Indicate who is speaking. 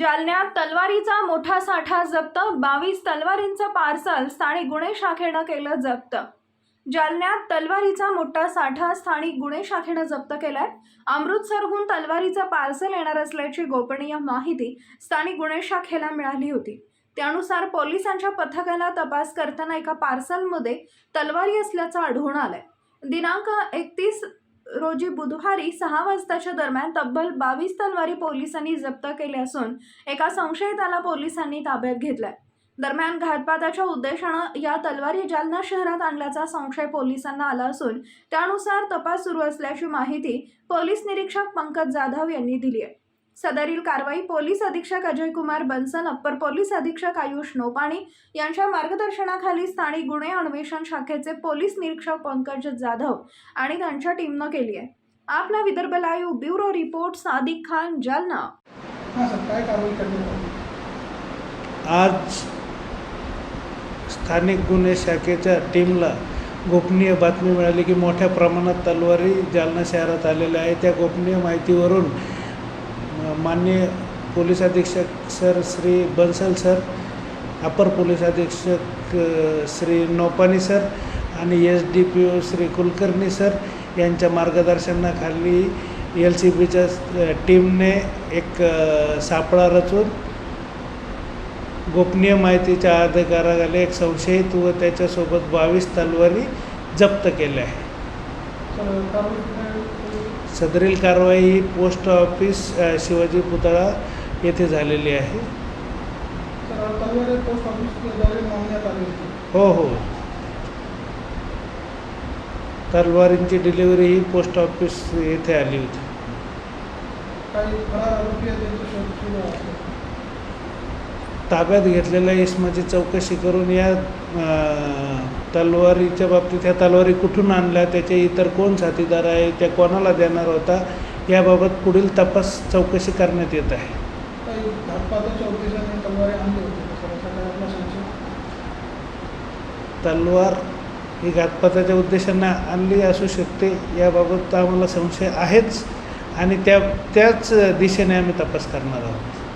Speaker 1: जालन्यात तलवारीचा मोठा साठा जप्त. बावीस तलवारींचं पार्सल स्थानिक गुन्हे शाखेनं केलं जप्त. जालन्यात तलवारीचा मोठा साठा स्थानिक गुन्हे शाखेनं जप्त केलाय. अमृतसरहून तलवारीचं पार्सल येणार असल्याची गोपनीय माहिती स्थानिक गुन्हे शाखेला मिळाली होती. त्यानुसार पोलिसांच्या पथकाला तपास करताना एका पार्सलमध्ये तलवारी असल्याचं आढळून आलंय. दिनांक एकतीस रोजी बुधवारी सहा वाजताच्या दरम्यान तब्बल बावीस तलवारी पोलिसांनी जप्त केल्या असून एका संशयिताला पोलिसांनी ताब्यात घेतलाय. दरम्यान घातपाताच्या उद्देशानं या तलवारी जालना शहरात आणल्याचा संशय पोलिसांना आला असून त्यानुसार तपास सुरू असल्याची माहिती पोलीस निरीक्षक पंकज जाधव यांनी दिली आहे सदरील कारवाई पोलीस अधीक्षक अजय कुमार बन्सन अप्पर पोलीस अधीक्षक आयुष नोपाणी यांच्या मार्गदर्शनाखाली स्थानिक गुन्हे अन्वेषण शाखेचे पोलीस निरीक्षक पंकज जाधव आणि त्यांच्या टीमनं केली आहे. आपला Vidarbha live bureau report Sadiq Khan Jalna.
Speaker 2: आज स्थानिक गुन्हे शाखेच्या टीमला गोपनीय बातमी मिळाली की मोठ्या प्रमाणात तलवारी जालना शहरात आलेल्या आहे त्या गोपनीय माहितीवरून माननीय पोलीस अधीक्षक sir Shri Bansal sir upper police अधीक्षक श्री नोपानी सर आणि S D P O Shri Kulkarni sir यांच्या मार्गदर्शनाखाली एल सी बीच्या टीमने एक सापळा रचून गोपनीय माहितीच्या अधिकाराखाली एक संशयित व त्याच्यासोबत बावीस तलवारी जप्त केल्या आहे सदरील कारवाई ही पोस्ट ऑफिस शिवाजी पुतळा येथे झालेली आहे. हो हो. तलवारींची डिलिव्हरी ही पोस्ट ऑफिस येथे आली होती. ताब्यात घेतलेल्या इसमाची चौकशी करून या तलवारीच्या बाबतीत ह्या तलवारी कुठून आणल्या त्याचे इतर कोण साथीदार आहे त्या कोणाला देणार होता याबाबत पुढील तपास चौकशी करण्यात येत आहे. तलवार ही घातपाताच्या उद्देशानं आणली असू शकते याबाबत आम्हाला संशय आहेच आणि त्या त्याच दिशेने आम्ही तपास करणार आहोत.